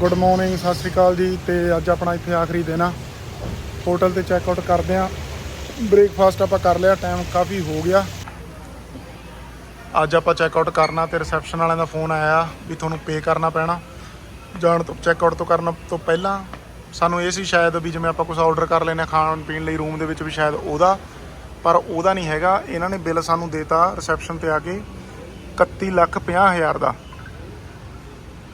Good morning ਸਤਿ ਸ਼੍ਰੀ ਅਕਾਲ ਜੀ, ਤੇ ਅੱਜ ਆਪਣਾ ਇੱਥੇ ਆਖਰੀ ਦਿਨ ਆ। ਹੋਟਲ ਤੇ ਚੈੱਕ ਆਊਟ ਕਰਦੇ ਆ। ਬ੍ਰੇਕਫਾਸਟ ਆਪਾਂ ਕਰ ਲਿਆ ਟਾਈਮ ਕਾਫੀ ਹੋ ਗਿਆ। ਅੱਜ ਆਪਾਂ ਚੈੱਕ ਆਊਟ ਕਰਨਾ ਤੇ ਰਿਸੈਪਸ਼ਨ ਵਾਲਿਆਂ ਦਾ ਫੋਨ ਆਇਆ ਵੀ ਤੁਹਾਨੂੰ ਪੇ ਕਰਨਾ ਪੈਣਾ। ਜਾਣ ਤੋਂ ਚੈੱਕ ਆਊਟ ਤੋਂ ਕਰਨ ਤੋਂ ਪਹਿਲਾਂ ਸਾਨੂੰ ਇਹ ਸੀ ਸ਼ਾਇਦ ਵੀ ਜਿਵੇਂ ਆਪਾਂ ਕੁਝ ਆਰਡਰ ਕਰ ਲੈਨੇ ਖਾਣ ਪੀਣ ਲਈ ਰੂਮ ਦੇ ਵਿੱਚ ਵੀ ਸ਼ਾਇਦ ਉਹਦਾ, ਪਰ ਉਹਦਾ ਨਹੀਂ ਹੈਗਾ। ਇਹਨਾਂ ਨੇ ਬਿੱਲ ਸਾਨੂੰ ਦੇਤਾ ਰਿਸੈਪਸ਼ਨ ਤੇ ਆ ਕੇ 31 ਲੱਖ 50 ਹਜ਼ਾਰ ਦਾ।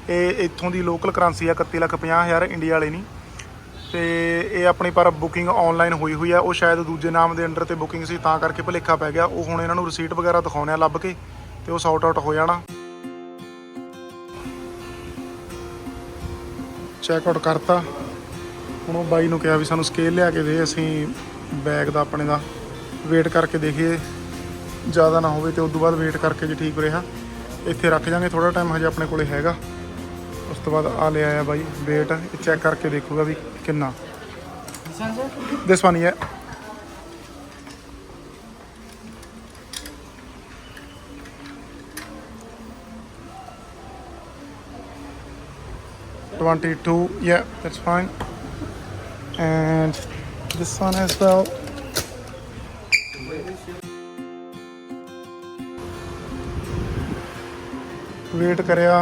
ਇਹ ਇੱਥੋਂ ਦੀ ਲੋਕਲ ਕਰੰਸੀ ਆ 31 ਲੱਖ 50 ਹਜ਼ਾਰ ਇੰਡੀਆ ਵਾਲੇ ਨਹੀਂ ਤੇ ਇਹ ਆਪਣੀ ਪਰ ਬੁਕਿੰਗ ਆਨਲਾਈਨ ਹੋਈ ਹੋਈ ਆ, ਉਹ ਸ਼ਾਇਦ ਦੂਜੇ ਨਾਮ ਦੇ ਅੰਡਰ ਤੇ ਬੁਕਿੰਗ ਸੀ, ਤਾਂ ਕਰਕੇ ਭੁਲੇਖਾ ਪੈ ਗਿਆ। ਉਹ ਹੁਣ ਇਹਨਾਂ ਨੂੰ ਰਸੀਟ ਵਗੈਰਾ ਦਿਖਾਉਣੇ ਆ ਲੱਭ ਕੇ, ਤੇ ਉਹ ਸੌਟ ਆਊਟ ਹੋ ਜਾਣਾ। ਚੈੱਕ ਆਊਟ ਕਰਤਾ। ਹੁਣ ਉਹ ਬਾਈ ਨੂੰ ਕਿਹਾ ਵੀ ਸਾਨੂੰ ਸਕੇਲ ਲਿਆ ਕੇ ਦੇ, ਅਸੀਂ ਬੈਗ ਦਾ ਆਪਣੇ ਦਾ ਵੇਟ ਕਰਕੇ ਦੇਖੀਏ। ਜ਼ਿਆਦਾ ਨਾ ਹੋਵੇ ਤੇ ਉਸ ਤੋਂ ਬਾਅਦ ਵੇਟ ਕਰਕੇ ਜੇ ਠੀਕ ਰਿਹਾ। ਇੱਥੇ ਰੱਖ ਜਾਾਂਗੇ ਥੋੜਾ ਟਾਈਮ ਹਜੇ ਆਪਣੇ ਕੋਲੇ ਹੈਗਾ। ਉਸ ਤੋਂ ਬਾਅਦ ਆ ਲੈ ਆਇਆ ਬਾਈ ਵੇਟ ਇਹ ਚੈੱਕ ਕਰਕੇ ਦੇਖੂਗਾ ਵੀ ਕਿੰਨਾ ਦਿਸ ਵਨ ਹੈ Twenty-two, yeah, that's fine. And this one as well. Weight ਕਰਿਆ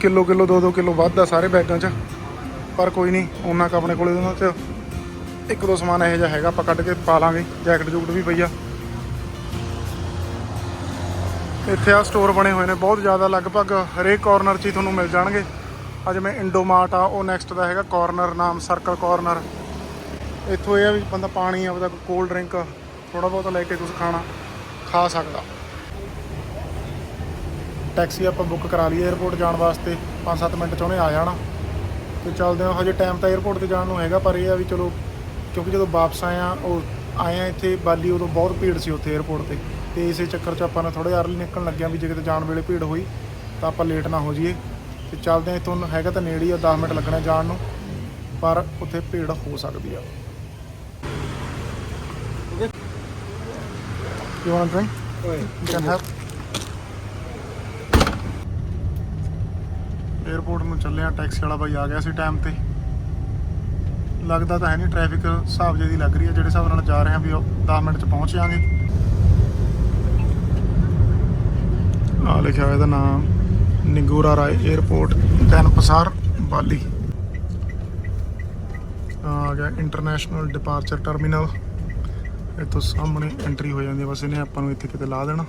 ਕਿਲੋ ਕਿਲੋ 2-2 ਕਿਲੋ ਵੱਧ ਆ ਸਾਰੇ ਬੈਗਾਂ 'ਚ। ਪਰ ਕੋਈ ਨਹੀਂ ਉਹਨਾਂ ਕ ਆਪਣੇ ਕੋਲੇ ਉਹਨਾਂ 'ਚ। ਇੱਕ ਦੋ ਸਮਾਨ ਇਹੋ ਜਿਹਾ ਹੈਗਾ, ਆਪਾਂ ਕੱਢ ਕੇ ਪਾ ਲਾਂਗੇ। ਜੈਕਟ ਜੂਕਟ ਵੀ ਪਈ ਆ। ਇੱਥੇ ਆ ਸਟੋਰ ਬਣੇ ਹੋਏ ਨੇ, ਬਹੁਤ ਜ਼ਿਆਦਾ ਲਗਭਗ ਹਰੇਕ ਕਾਰਨਰ 'ਚ ਹੀ ਤੁਹਾਨੂੰ ਮਿਲ ਜਾਣਗੇ। ਆ ਜਿਵੇਂ ਇੰਡੋਮਾਰਟ ਆ, ਉਹ ਨੈਕਸਟ ਦਾ ਹੈਗਾ ਕਾਰਨਰ ਨਾਮ ਸਰਕਲ ਕਾਰਨਰ ਇੱਥੋਂ ਇਹ ਆ ਵੀ ਬੰਦਾ ਪਾਣੀ, ਆਪਦਾ ਕੋਲਡ ਡਰਿੰਕ ਥੋੜਾ ਬਹੁਤਾ ਲੈ ਕੇ ਕੁਝ ਖਾਣਾ ਖਾ ਸਕਦਾ। ਟੈਕਸੀ ਆਪਾਂ ਬੁੱਕ ਕਰਾ ਲਈ ਏਅਰਪੋਰਟ ਜਾਣ ਵਾਸਤੇ 5-7 ਮਿੰਟ ਚ ਉਹਨੇ ਆ ਜਾਣਾ ਤੇ ਚੱਲਦੇ ਹਾਂ ਹਜੇ ਟਾਈਮ ਤਾਂ ਏਅਰਪੋਰਟ ਤੇ ਜਾਣ ਨੂੰ ਹੈਗਾ ਪਰ ਇਹ ਆ ਵੀ ਚਲੋ ਕਿਉਂਕਿ ਜਦੋਂ ਵਾਪਸ ਆਇਆ ਉਹ ਆਏ ਆ ਇੱਥੇ ਬਾਲੀ ਉਦੋਂ ਬਹੁਤ ਭੀੜ ਸੀ ਉੱਥੇ ਏਅਰਪੋਰਟ ਤੇ ਤੇ ਇਸੇ ਚੱਕਰ 'ਚ ਆਪਾਂ ਨੇ ਥੋੜੇ ਅਰਲੀ ਨਿਕਲਣ ਲੱਗਿਆ ਵੀ ਜੇ ਕਿਤੇ ਜਾਣ ਵੇਲੇ ਭੀੜ ਹੋਈ ਤਾਂ ਆਪਾਂ ਲੇਟ ਨਾ ਹੋ ਜਾਈਏ ਤੇ ਚੱਲਦੇ ਹਾਂ ਇਥੋਂ ਹੈਗਾ ਤਾਂ ਨੇੜੇ ਹੀ ਆ 10 ਮਿੰਟ ਲੱਗਣਾ ਜਾਣ ਨੂੰ ਪਰ ਉੱਥੇ ਭੀੜ ਹੋ ਸਕਦੀ ਆ You want a drink? Wait. You can have. Airport ਨੂੰ ਚੱਲਿਆ ਟੈਕਸੀ ਵਾਲਾ ਬਾਈ ਆ ਗਿਆ ਸੀ ਟਾਈਮ ਤੇ। ਲੱਗਦਾ ਤਾਂ ਹੈ ਨਹੀਂ ਟ੍ਰੈਫਿਕ ਹਿਸਾਬ ਜੇ ਦੀ ਲੱਗ ਰਹੀ ਹੈ, ਜਿਹੜੇ ਹਿਸਾਬ ਨਾਲ ਜਾ ਰਹੇ ਆ ਵੀ 10 ਮਿੰਟ ਚ ਪਹੁੰਚ ਜਾਾਂਗੇ ਆ ਲਿਖਿਆ ਹੋਇਆ ਇਹਦਾ ਨਾਮ, ਨਿੰਗੂਰਾ ਰਾਏ 에어ਪੋਰਟ ਤਨਪਸਾਰ ਬਾਲੀ ਆ ਗਿਆ ਇੰਟਰਨੈਸ਼ਨਲ ਡਿਪਾਰਚਰ ਟਰਮੀਨਲ ਇਹ ਤੋਂ ਸਾਹਮਣੇ ਐਂਟਰੀ ਹੋ ਜਾਂਦੀ ਹੈ, ਬਸ ਇਹਨੇ ਆਪਾਂ ਨੂੰ ਇੱਥੇ ਕਿਤੇ ਲਾ ਦੇਣਾ।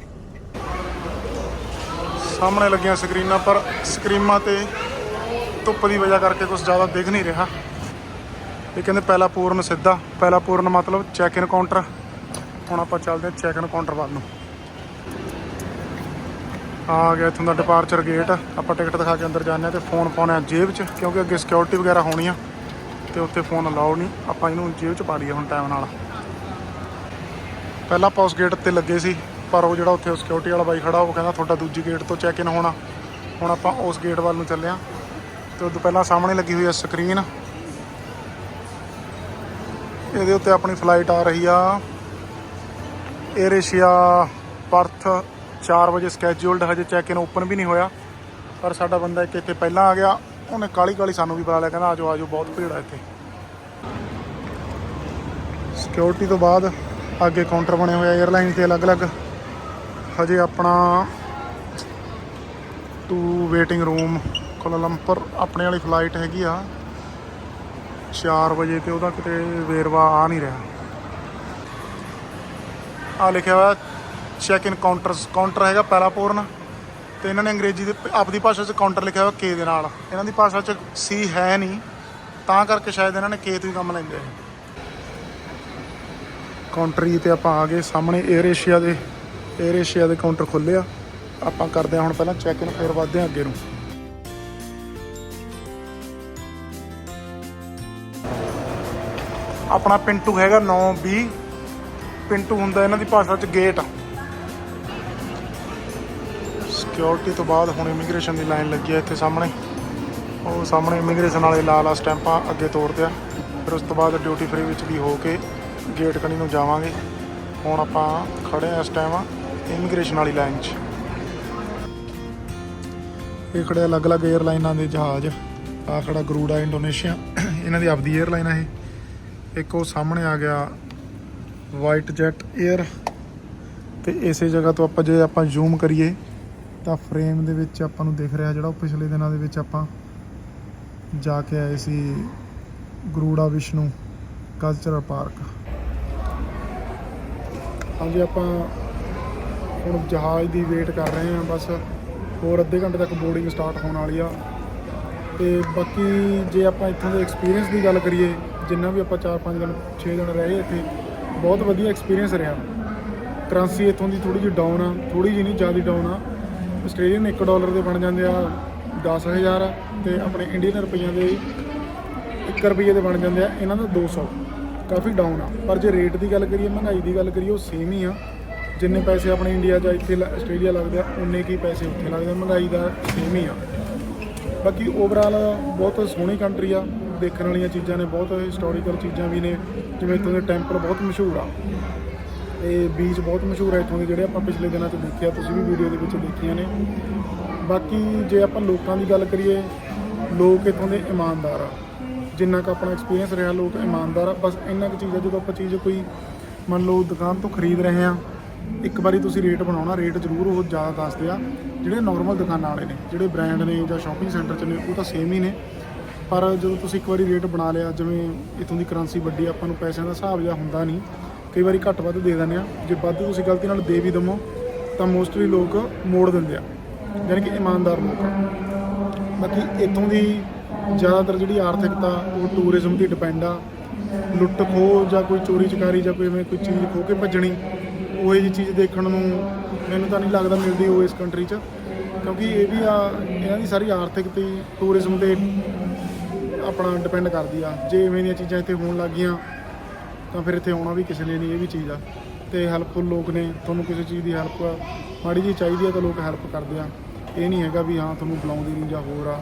ਸਾਹਮਣੇ ਲੱਗੀਆਂ ਸਕਰੀਨਾਂ, ਪਰ ਸਕਰੀਨਾਂ ਤੇ ਧੁੱਪ ਦੀ ਵਜ੍ਹਾ ਕਰਕੇ ਕੁਝ ਜ਼ਿਆਦਾ ਦਿਖ ਨਹੀਂ ਰਿਹਾ। ਇਹ ਕਹਿੰਦੇ ਪਹਿਲਾ ਪੂਰਨ ਸਿੱਧਾ, ਪਹਿਲਾ ਪੂਰਨ ਮਤਲਬ ਚੈੱਕ ਇਨ ਕਾਊਂਟਰ ਹੁਣ ਆਪਾਂ ਚੱਲਦੇ ਹਾਂ ਚੈੱਕ ਇਨ ਕਾਊਂਟਰ ਵੱਲ ਨੂੰ। ਆ ਗਿਆ ਇੱਥੋਂ ਦਾ ਡਿਪਾਰਚਰ ਗੇਟ ਆਪਾਂ ਟਿਕਟ ਦਿਖਾ ਕੇ ਅੰਦਰ ਜਾਂਦੇ ਹਾਂ ਤੇ ਫੋਨ ਪਾਉਣਾ ਹੈ ਜੇਬ 'ਚ, ਕਿਉਂਕਿ ਅੱਗੇ ਸਿਕਿਉਰਿਟੀ ਵਗੈਰਾ ਹੋਣੀ ਆ, ਤੇ ਉੱਥੇ ਫੋਨ ਅਲਾਉਡ ਨਹੀਂ। ਆਪਾਂ ਇਹਨੂੰ ਜੇਬ 'ਚ ਪਾ ਲਈਏ ਹੁਣ ਟਾਈਮ ਨਾਲ। ਪਹਿਲਾਂ ਆਪਾਂ ਉਸ ਗੇਟ ਤੇ ਲੱਗੇ ਸੀ। ਪਰ ਉਹ ਜਿਹੜਾ ਉੱਥੇ ਸਿਕਿਉਰਿਟੀ ਵਾਲਾ ਬਾਈ ਖੜਾ, ਉਹ ਕਹਿੰਦਾ ਤੁਹਾਡਾ ਦੂਜੀ ਗੇਟ ਤੋਂ ਚੈੱਕ ਇਨ ਹੋਣਾ। ਹੁਣ ਆਪਾਂ ਉਸ ਗੇਟ ਵੱਲ ਨੂੰ ਚੱਲੇ ਹਾਂ ਤੇ ਉਦੋਂ ਪਹਿਲਾਂ ਸਾਹਮਣੇ ਲੱਗੀ ਹੋਈ ਆ ਸਕਰੀਨ ਇਹਦੇ ਉੱਤੇ ਆਪਣੀ ਫਲਾਈਟ ਆ ਰਹੀ ਆ। 에ਅਰ ਏਸ਼ੀਆ ਪਰਥ 4 ਵਜੇ ਸਕੇਜੂਲਡ ਹਜੇ ਚੈੱਕ ਇਨ ਓਪਨ ਵੀ ਨਹੀਂ ਹੋਇਆ। ਪਰ ਸਾਡਾ ਬੰਦਾ ਇੱਕ ਇੱਥੇ ਪਹਿਲਾਂ ਆ ਗਿਆ। ਉਹਨੇ ਕਾਲੀ ਕਾਲੀ ਸਾਨੂੰ ਵੀ ਬੁਲਾ ਲਿਆ, ਕਹਿੰਦਾ ਆਜੋ ਆਜੋ, ਬਹੁਤ ਭੀੜ ਆ ਇੱਥੇ। ਸਿਕਿਉਰਿਟੀ ਤੋਂ ਬਾਅਦ ਅੱਗੇ ਕਾਊਂਟਰ ਬਣੇ ਹੋਏ ਆ 에ਅਰਲਾਈਨ ਤੇ ਅਲੱਗ-ਅਲੱਗ। ਹਜੇ ਆਪਣਾ ਟੂ ਵੇਟਿੰਗ ਰੂਮ ਕੋਲਾਲੰਪਰ, ਆਪਣੇ ਵਾਲੀ ਫਲਾਈਟ ਹੈਗੀ ਆ। 4 ਵਜੇ ਤੇ ਉਹਦਾ ਕਿਤੇ ਵੇਰਵਾ ਆ ਨਹੀਂ ਰਿਹਾ। ਆ ਲਿਖਿਆ ਹੋਇਆ ਚੈੱਕ ਇਨ ਕਾਊਂਟਰਸ ਕਾਊਂਟਰ ਹੈਗਾ ਪੈਰਾਪੋਰਨ ਤੇ ਇਹਨਾਂ ਨੇ ਅੰਗਰੇਜ਼ੀ ਦੇ, ਆਪਦੀ ਭਾਸ਼ਾ 'ਚ ਕਾਊਂਟਰ ਲਿਖਿਆ ਹੋਇਆ, ਕੇ ਦੇ ਨਾਲ। ਇਹਨਾਂ ਦੀ ਭਾਸ਼ਾ 'ਚ ਸੀ ਹੈ ਨਹੀਂ, ਤਾਂ ਕਰਕੇ ਸ਼ਾਇਦ ਇਹਨਾਂ ਨੇ ਕੇ ਤੋਂ ਹੀ ਕੰਮ ਲੈਂਦੇ ਆ। ਕਾਊਂਟਰ ਤੇ ਆਪਾਂ ਆ ਗਏ ਸਾਹਮਣੇ 에ਅਰ ਏਸ਼ੀਆ ਦੇ। 에ਅਰ ਏਸ਼ੀਆ ਦੇ ਕਾਊਂਟਰ ਖੁੱਲੇ ਆ। ਆਪਾਂ ਕਰਦੇ ਹਾਂ ਹੁਣ ਪਹਿਲਾਂ ਚੈੱਕ ਇਨ ਫਿਰ ਵੱਧਦੇ ਹਾਂ ਅੱਗੇ ਨੂੰ। ਆਪਣਾ ਪਿੰਟੂ ਹੈਗਾ 9B ਪਿੰਟੂ ਹੁੰਦਾ ਇਹਨਾਂ ਦੀ ਭਾਸ਼ਾ 'ਚ ਗੇਟ ਸਿਕਿਉਰਿਟੀ ਤੋਂ ਬਾਅਦ ਹੁਣ ਇਮੀਗ੍ਰੇਸ਼ਨ ਦੀ ਲਾਈਨ ਲੱਗੀ ਹੈ ਇੱਥੇ ਸਾਹਮਣੇ। ਉਹ ਸਾਹਮਣੇ ਇਮੀਗ੍ਰੇਸ਼ਨ ਵਾਲੇ ਲਾਲ ਆ ਸਟੈਂਪਾਂ ਅੱਗੇ ਤੋਰਦੇ ਆ। ਫਿਰ ਉਸ ਤੋਂ ਬਾਅਦ ਡਿਊਟੀ ਫਰੀ ਵਿੱਚ ਵੀ ਹੋ ਕੇ ਗੇਟ ਕਣੀ ਨੂੰ ਜਾਵਾਂਗੇ। ਹੁਣ ਆਪਾਂ ਖੜੇ ਆ ਇਸ ਟਾਈਮ ਇਮੀਗ੍ਰੇਸ਼ਨ ਵਾਲੀ ਲਾਈਨ 'ਚ। ਇਹ ਖੜੇ ਅਲੱਗ-ਅਲੱਗ 에ਅਰਲਾਈਨਾਂ ਦੇ ਜਹਾਜ਼। ਆ ਖੜਾ ਗਰੂਡਾ ਇੰਡੋਨੇਸ਼ੀਆ। ਇਹਨਾਂ ਦੀ ਆਪਦੀ 에ਅਰਲਾਈਨ ਹੈ ਇੱਕ ਉਹ ਸਾਹਮਣੇ ਆ ਗਿਆ ਵਾਈਟ ਜੈਟ 에ਅਰ ਤੇ ਇਸੇ ਜਗ੍ਹਾ ਤੋਂ ਆਪਾਂ ਜੇ ਆਪਾਂ ਜ਼ੂਮ ਕਰੀਏ, ਤਾਂ ਫਰੇਮ ਦੇ ਵਿੱਚ ਆਪਾਂ ਨੂੰ ਦਿਖ ਰਿਹਾ ਜਿਹੜਾ ਉਹ ਪਿਛਲੇ ਦਿਨਾਂ ਦੇ ਵਿੱਚ ਆਪਾਂ ਜਾ ਕੇ ਆਏ ਸੀ ਗਰੂੜਾ ਵਿਸ਼ਨੂੰ ਕਲਚਰਲ ਪਾਰਕ ਹਾਂਜੀ, ਆਪਾਂ ਹੁਣ ਜਹਾਜ਼ ਦੀ ਵੇਟ ਕਰ ਰਹੇ ਹਾਂ, ਬਸ ਹੋਰ ਅੱਧੇ ਘੰਟੇ ਤੱਕ ਬੋਰਡਿੰਗ ਸਟਾਰਟ ਹੋਣ ਵਾਲੀ ਆ। ਤੇ ਬਾਕੀ ਜੇ ਆਪਾਂ ਇੱਥੋਂ ਦੇ ਐਕਸਪੀਰੀਅੰਸ ਦੀ ਗੱਲ ਕਰੀਏ, ਜਿੰਨਾ ਵੀ ਆਪਾਂ 4-5 ਦਿਨ 6 ਦਿਨ ਰਹੇ ਇੱਥੇ, ਬਹੁਤ ਵਧੀਆ ਐਕਸਪੀਰੀਅੰਸ ਰਿਹਾ। ਕਰੰਸੀ ਇੱਥੋਂ ਦੀ ਥੋੜੀ ਜਿਹੀ ਡਾਊਨ ਆ ਥੋੜੀ ਜਿਹੀ ਨਹੀਂ, ਜ਼ਿਆਦਾ ਡਾਊਨ ਆ। ਆਸਟ੍ਰੇਲੀਅਨ 1 ਡਾਲਰ ਦੇ ਬਣ ਜਾਂਦੇ ਆ 10000 ਤੇ ਆਪਣੇ ਇੰਡੀਅਨ ਰੁਪਈਆਂ ਦੇ 1 ਰੁਪਈਏ ਦੇ ਬਣ ਜਾਂਦੇ ਆ, ਇਹਨਾਂ ਦਾ 200 ਕਾਫੀ ਡਾਊਨ ਆ। ਪਰ ਜੇ ਰੇਟ ਦੀ ਗੱਲ ਕਰੀਏ, ਮਹਿੰਗਾਈ ਦੀ ਗੱਲ ਕਰੀਏ, ਉਹ ਸੇਮ ਹੀ ਆ। ਜਿੰਨੇ ਪੈਸੇ ਆਪਣੇ ਇੰਡੀਆ 'ਚ ਇੱਥੇ ਲ- ਆਸਟ੍ਰੇਲੀਆ ਲੱਗਦੇ ਆ, ਉਨੇ ਕੀ ਪੈਸੇ ਉੱਥੇ ਲੱਗਦੇ ਆ। ਮਹਿੰਗਾਈ ਦਾ ਸੇਮ ਹੀ ਆ। ਬਾਕੀ ਓਵਰਆਲ ਬਹੁਤ ਸੋਹਣੀ ਕੰਟਰੀ ਆ। ਦੇਖਣ ਵਾਲੀਆਂ ਚੀਜ਼ਾਂ ਨੇ, ਬਹੁਤ ਹਿਸਟੋਰੀਕਲ ਚੀਜ਼ਾਂ ਵੀ ਨੇ। ਜਿਵੇਂ ਇੱਥੋਂ ਦੇ ਟੈਂਪਲ ਬਹੁਤ ਮਸ਼ਹੂਰ ਆ। ਤੇ ਬੀਚ ਬਹੁਤ ਮਸ਼ਹੂਰ ਆ ਇੱਥੋਂ ਦੇ, ਜਿਹੜੇ ਆਪਾਂ ਪਿਛਲੇ ਦਿਨਾਂ 'ਚ ਦੇਖਿਆ, ਤੁਸੀਂ ਵੀ ਵੀਡੀਓ ਦੇ ਵਿੱਚ ਦੇਖੀਆਂ ਨੇ। ਬਾਕੀ ਜੇ ਆਪਾਂ ਲੋਕਾਂ ਦੀ ਗੱਲ ਕਰੀਏ, ਲੋਕ ਇੱਥੋਂ ਦੇ ਇਮਾਨਦਾਰ ਆ। ਜਿੰਨਾ ਕੁ ਆਪਣਾ ਐਕਸਪੀਰੀਅੰਸ ਰਿਹਾ, ਲੋਕ ਇਮਾਨਦਾਰ ਆ। ਬਸ ਇੰਨਾ ਕੁ ਚੀਜ਼ ਆ, ਜਦੋਂ ਆਪਾਂ ਚੀਜ਼ ਕੋਈ, ਮੰਨ ਲਓ ਦੁਕਾਨ ਤੋਂ ਖਰੀਦ ਰਹੇ ਆ ਇੱਕ ਵਾਰੀ ਤੁਸੀਂ ਰੇਟ ਬਣਾਉਣਾ, ਰੇਟ ਜ਼ਰੂਰ ਉਹ ਜ਼ਿਆਦਾ ਦੱਸਦੇ ਆ। ਜਿਹੜੇ ਨਾਰਮਲ ਦੁਕਾਨਾਂ ਵਾਲੇ ਨੇ, ਜਿਹੜੇ ਬ੍ਰਾਂਡ ਨੇ ਜਾਂ ਸ਼ਾਪਿੰਗ ਸੈਂਟਰ 'ਚ ਨੇ, ਉਹ ਤਾਂ ਸੇਮ ਹੀ ਨੇ। ਪਰ ਜਦੋਂ ਤੁਸੀਂ ਇੱਕ ਵਾਰੀ ਰੇਟ ਬਣਾ ਲਿਆ, ਜਿਵੇਂ ਇਥੋਂ ਦੀ ਕਰੰਸੀ ਵੱਡੀ, ਆਪਾਂ ਨੂੰ ਪੈਸਿਆਂ ਦਾ ਹਿਸਾਬ ਜਿਹਾ ਹੁੰਦਾ ਨਹੀਂ। ਕਈ ਵਾਰੀ ਘੱਟ ਵੱਧ ਦੇ ਦਿੰਦੇ ਆ। ਜੇ ਵੱਧ ਤੁਸੀਂ ਗਲਤੀ ਨਾਲ ਦੇ ਵੀ ਦਮੋ ਤਾਂ ਮੋਸਟਲੀ ਲੋਕ ਮੋੜ ਦਿੰਦੇ ਆ। ਯਾਨੀ ਕਿ ਇਮਾਨਦਾਰ ਲੋਕ। ਆ ਬਾਕੀ ਇੱਥੋਂ ਦੀ ਜ਼ਿਆਦਾਤਰ ਜਿਹੜੀ ਆਰਥਿਕਤਾ, ਉਹ ਟੂਰਿਜ਼ਮ ਤੇ ਡਿਪੈਂਡ ਆ। ਲੁੱਟ ਖੋਹ ਜਾਂ ਕੋਈ ਚੋਰੀ ਚਕਾਰੀ ਜਾਂ ਕੋਈ ਐਵੇਂ ਕੋਈ ਚੀਜ਼ ਖੋ ਕੇ ਭੱਜਣੀ ਉਹ ਜਿਹੀ ਚੀਜ਼ ਦੇਖਣ ਨੂੰ ਮੈਨੂੰ ਤਾਂ ਨਹੀਂ ਲੱਗਦਾ ਮਿਲਦੀ ਉਹ ਇਸ ਕੰਟਰੀ 'ਚ, ਕਿਉਂਕਿ ਇਹ ਵੀ ਆ, ਇਹਨਾਂ ਦੀ ਸਾਰੀ ਆਰਥਿਕ ਤੇ ਟੂਰਿਜ਼ਮ ਤੇ ਆਪਣਾ ਡਿਪੈਂਡ ਕਰਦੀ ਆ। ਜੇ ਇਵੇਂ ਦੀਆਂ ਚੀਜ਼ਾਂ ਇੱਥੇ ਹੋਣ ਲੱਗੀਆਂ ਤਾਂ ਫਿਰ ਇੱਥੇ ਆਉਣਾ ਵੀ ਕਿਸੇ ਨੇ ਨਹੀਂ, ਇਹ ਵੀ ਚੀਜ਼ ਆ। ਤੇ ਹੈਲਪਫੁਲ ਲੋਕ ਨੇ, ਤੁਹਾਨੂੰ ਕਿਸੇ ਚੀਜ਼ ਦੀ ਹੈਲਪ ਮਾੜੀ ਜੀ ਚਾਹੀਦੀ ਆ ਤਾਂ ਲੋਕ ਹੈਲਪ ਕਰਦੇ ਆ। ਇਹ ਨਹੀਂ ਹੈਗਾ ਵੀ ਹਾਂ, ਤੁਹਾਨੂੰ ਬੁਲਾਉਂਦੇ ਨਹੀਂ ਜਾਂ ਹੋਰ ਆ।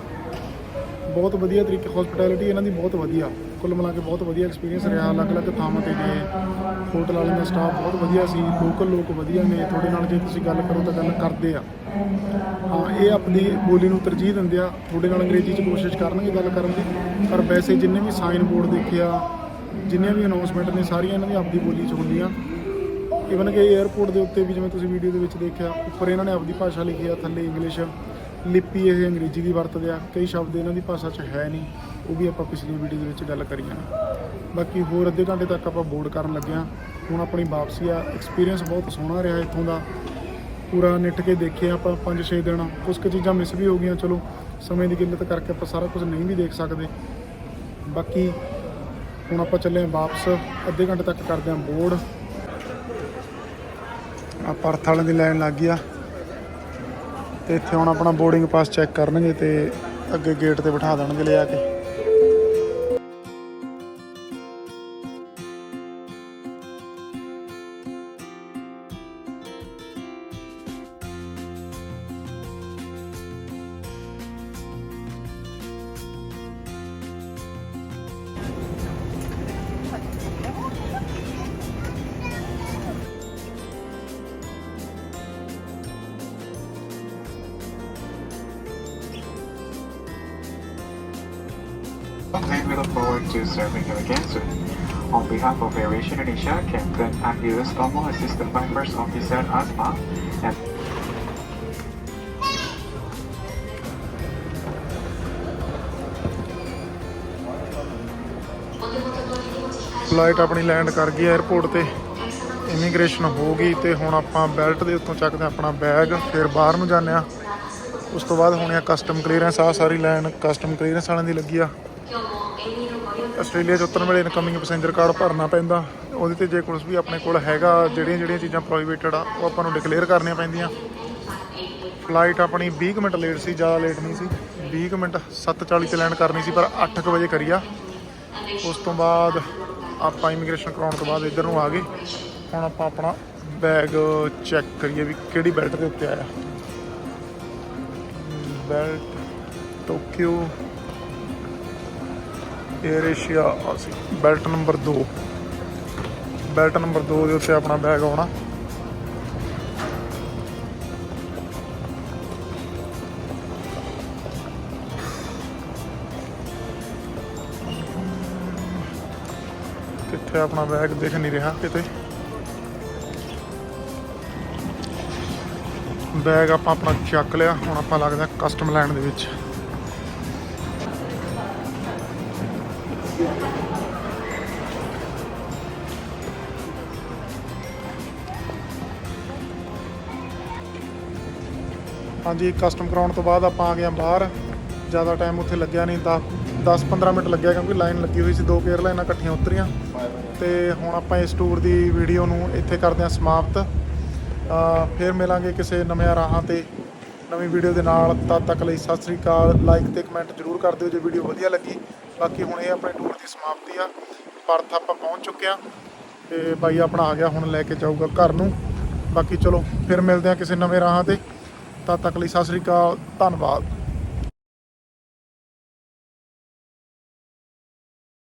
ਬਹੁਤ ਵਧੀਆ ਤਰੀਕੇ ਹਸਪਿਟੈਲਿਟੀ ਇਹਨਾਂ ਦੀ ਬਹੁਤ ਵਧੀਆ। ਕੁੱਲ ਮਿਲਾ ਕੇ ਬਹੁਤ ਵਧੀਆ ਐਕਸਪੀਰੀਅੰਸ ਰਿਹਾ। ਅਲੱਗ-ਅਲੱਗ ਥਾਵਾਂ ਤੇ ਗਏ। ਹੋਟਲ ਵਾਲਿਆਂ ਦਾ ਸਟਾਫ ਬਹੁਤ ਵਧੀਆ ਸੀ। ਲੋਕਲ ਲੋਕ ਵਧੀਆ ਨੇ। ਤੁਹਾਡੇ ਨਾਲ ਜੇ ਤੁਸੀਂ ਗੱਲ ਕਰੋ ਤਾਂ ਗੱਲ ਕਰਦੇ ਆ। ਹਾਂ, ਇਹ ਆਪਣੀ ਬੋਲੀ ਨੂੰ ਤਰਜੀਹ ਦਿੰਦੇ ਆ। ਤੁਹਾਡੇ ਨਾਲ ਅੰਗਰੇਜ਼ੀ 'ਚ ਕੋਸ਼ਿਸ਼ ਕਰਨਗੇ ਗੱਲ ਕਰਨ ਦੀ। ਪਰ ਵੈਸੇ ਜਿੰਨੇ ਵੀ ਸਾਈਨ ਬੋਰਡ ਦੇਖਿਆ, ਜਿੰਨੀਆਂ ਵੀ ਅਨਾਉਂਸਮੈਂਟ ਨੇ, ਸਾਰੀਆਂ ਇਹਨਾਂ ਦੀ ਆਪਦੀ ਬੋਲੀ 'ਚ ਹੁੰਦੀਆਂ। ਇਵਨ ਕਿ 에ਅਰਪੋਰਟ ਦੇ ਉੱਤੇ ਵੀ ਜਿਵੇਂ ਤੁਸੀਂ ਵੀਡੀਓ ਦੇ ਵਿੱਚ ਦੇਖਿਆ, ਉੱਪਰ ਇਹਨਾਂ ਨੇ ਆਪਦੀ ਭਾਸ਼ਾ ਲਿਖੀ ਆ, ਥੱਲੇ ਇੰਗਲਿਸ਼ ਲਿਪੀ ਇਹ ਅੰਗਰੇਜ਼ੀ ਦੀ ਵਰਤਦੇ ਆ। ਕਈ ਸ਼ਬਦ ਇਹਨਾਂ ਦੀ ਭਾਸ਼ਾ 'ਚ ਹੈ ਨਹੀਂ। ਉਹ ਵੀ ਆਪਾਂ ਪਿਛਲੀ ਵੀਡੀਓ ਦੇ ਵਿੱਚ ਗੱਲ ਕਰੀਆਂ ਬਾਕੀ ਹੋਰ ਅੱਧੇ ਘੰਟੇ ਤੱਕ ਆਪਾਂ ਬੋਰਡ ਕਰਨ ਲੱਗੇ ਹਾਂ ਹੁਣ ਆਪਣੀ ਵਾਪਸੀ ਆ। ਐਕਸਪੀਰੀਅੰਸ ਬਹੁਤ ਸੋਹਣਾ ਰਿਹਾ ਇੱਥੋਂ ਦਾ। ਪੂਰਾ ਨਿੱਠ ਕੇ ਦੇਖਿਆ ਆਪਾਂ 5-6 ਦਿਨ। ਕੁਝ ਕੁ ਚੀਜ਼ਾਂ ਮਿਸ ਵੀ ਹੋ ਗਈਆਂ, ਚਲੋ, ਸਮੇਂ ਦੀ ਕਿੱਲਤ ਕਰਕੇ ਆਪਾਂ ਸਾਰਾ ਕੁਝ ਨਹੀਂ ਵੀ ਦੇਖ ਸਕਦੇ। ਬਾਕੀ ਹੁਣ ਆਪਾਂ ਚੱਲੇ ਹਾਂ ਵਾਪਸ। ਅੱਧੇ ਘੰਟੇ ਤੱਕ ਕਰਦੇ ਹਾਂ ਬੋਰਡ ਆ ਪਰਥ ਵਾਲਿਆਂ ਦੀ ਲਾਈਨ ਲੱਗ ਗਈ ਆ। ਤੇ ਇੱਥੇ ਹੁਣ ਆਪਣਾ ਬੋਰਡਿੰਗ ਪਾਸ ਚੈੱਕ ਕਰਨਗੇ ਤੇ ਅੱਗੇ ਗੇਟ ਤੇ ਬਿਠਾ ਦੇਣਗੇ ਲਿਆ ਕੇ। And we look forward to serving you again soon. On behalf of Aviation Indonesia, Captain Angelus Tomo, Assistant by First Officer Asma, and flight ਆਪਣੀ ਲੈਂਡ ਕਰ ਗਈ 에ਅਰਪੋਰਟ ਤੇ ਇਮੀਗ੍ਰੇਸ਼ਨ ਹੋ ਗਈ ਤੇ ਹੁਣ ਆਪਾਂ ਬੈਲਟ ਦੇ ਉੱਤੋਂ ਚੱਕਦੇ ਹਾਂ ਆਪਣਾ ਬੈਗ ਫਿਰ ਬਾਹਰ ਨੂੰ ਜਾਂਦੇ ਆ ਉਸ ਤੋਂ ਬਾਅਦ ਹੋਣੀ ਆ ਕਸਟਮ ਕਲੀਅਰੈਂਸ ਆ ਸਾਰੀ ਲਾਈਨ ਕਸਟਮ ਕਲੀਅਰੈਂਸ ਵਾਲਿਆਂ ਦੀ ਲੱਗੀ ਆ ਆਸਟ੍ਰੇਲੀਆ 'ਚ ਉਤਰਨ ਵੇਲੇ ਇਨਕਮਿੰਗ ਪੈਸੇਂਜਰ ਕਾਰਡ ਭਰਨਾ ਪੈਂਦਾ। ਉਹਦੇ ਤੇ ਜੇ ਕੁਝ ਵੀ ਆਪਣੇ ਕੋਲ ਹੈਗਾ, ਜਿਹੜੀਆਂ ਜਿਹੜੀਆਂ ਚੀਜ਼ਾਂ ਪ੍ਰੋਹਿਬਿਟਡ ਆ, ਉਹ ਆਪਾਂ ਨੂੰ ਡਿਕਲੇਅਰ ਕਰਨੀਆਂ ਪੈਂਦੀਆਂ। ਫਲਾਈਟ ਆਪਣੀ 20 ਕੁ ਮਿੰਟ ਲੇਟ ਸੀ, ਜ਼ਿਆਦਾ ਲੇਟ ਨਹੀਂ ਸੀ। 20 ਕੁ ਮਿੰਟ 7:40 ਤੇ ਲੈਂਡ ਕਰਨੀ ਸੀ, ਪਰ 8 ਕੁ ਵਜੇ ਕਰੀ ਆ। ਉਸ ਤੋਂ ਬਾਅਦ ਆਪਾਂ ਇਮੀਗ੍ਰੇਸ਼ਨ ਕਰਾਉਣ ਤੋਂ ਬਾਅਦ ਇੱਧਰ ਨੂੰ ਆ ਗਏ। ਹੁਣ ਆਪਾਂ ਆਪਣਾ ਬੈਗ ਚੈੱਕ ਕਰੀਏ ਵੀ ਕਿਹੜੀ ਬੈਲਟ ਦੇ ਉੱਤੇ ਆਇਆ। ਬੈਲਟ ਟੋਕਿਓ ਏਅਰ ਏਸ਼ੀਆ ਆ ਸੀ। ਬੈਲਟ ਨੰਬਰ 2 ਬੈਲਟ ਨੰਬਰ 2 ਦੇ ਉੱਤੇ ਆਪਣਾ ਬੈਗ ਆਉਣਾ। ਕਿੱਥੇ ਆਪਣਾ ਬੈਗ ਦਿਖ ਨਹੀਂ ਰਿਹਾ ਕਿਤੇ। ਬੈਗ ਆਪਾਂ ਆਪਣਾ ਚੱਕ ਲਿਆ। ਹੁਣ ਆਪਾਂ ਲੱਗਦਾ ਕਸਟਮ ਲੈਣ ਦੇ ਵਿੱਚ। ਹਾਂਜੀ ਕਸਟਮ ਕਰਾਉਣ ਤੋਂ ਬਾਅਦ ਆਪਾਂ ਆ ਗਏ ਹਾਂ ਬਾਹਰ। ਜ਼ਿਆਦਾ ਟਾਈਮ ਉੱਥੇ ਲੱਗਿਆ ਨਹੀਂ 10 10-15 ਮਿੰਟ ਲੱਗਿਆ ਕਿਉਂਕਿ ਲਾਈਨ ਲੱਗੀ ਹੋਈ ਸੀ, ਦੋ ਕੇਅਰ ਲਾਈਨਾਂ ਇਕੱਠੀਆਂ ਉਤਰੀਆਂ। ਤੇ ਹੁਣ ਆਪਾਂ ਇਸ ਟੂਰ ਦੀ ਵੀਡੀਓ ਨੂੰ ਇੱਥੇ ਕਰਦੇ ਹਾਂ ਸਮਾਪਤ। ਫਿਰ ਮਿਲਾਂਗੇ ਕਿਸੇ ਨਵੇਂ ਰਾਹਾਂ ਤੇ। ਨਵੀਂ ਵੀਡੀਓ ਦੇ ਨਾਲ ਤਦ ਤੱਕ ਲਈ ਸਤਿ ਸ੍ਰੀ ਅਕਾਲ। ਲਾਈਕ ਤੇ ਕਮੈਂਟ ਜਰੂਰ ਕਰ ਦਿਓ ਜੇ ਵੀਡੀਓ ਵਧੀਆ ਲੱਗੀ। ਬਾਕੀ ਹੁਣ ਇਹ ਆਪਣੇ ਟੂਰ ਦੀ ਸਮਾਪਤੀ ਆ। ਪਰਥ ਆਪਾਂ ਪਹੁੰਚ ਚੁੱਕੇ ਆ ਤੇ ਬਾਈ ਆਪਣਾ ਆ ਗਿਆ, ਹੁਣ ਲੈ ਕੇ ਜਾਊਗਾ ਘਰ ਨੂੰ। ਬਾਕੀ ਚਲੋ, ਫਿਰ ਮਿਲਦੇ ਆ ਕਿਸੇ ਨਵੇਂ ਰਾਹਾਂ ਤੇ। ਤਦ ਤੱਕ ਲਈ ਸਤਿ ਸ੍ਰੀ ਅਕਾਲ ਧੰਨਵਾਦ।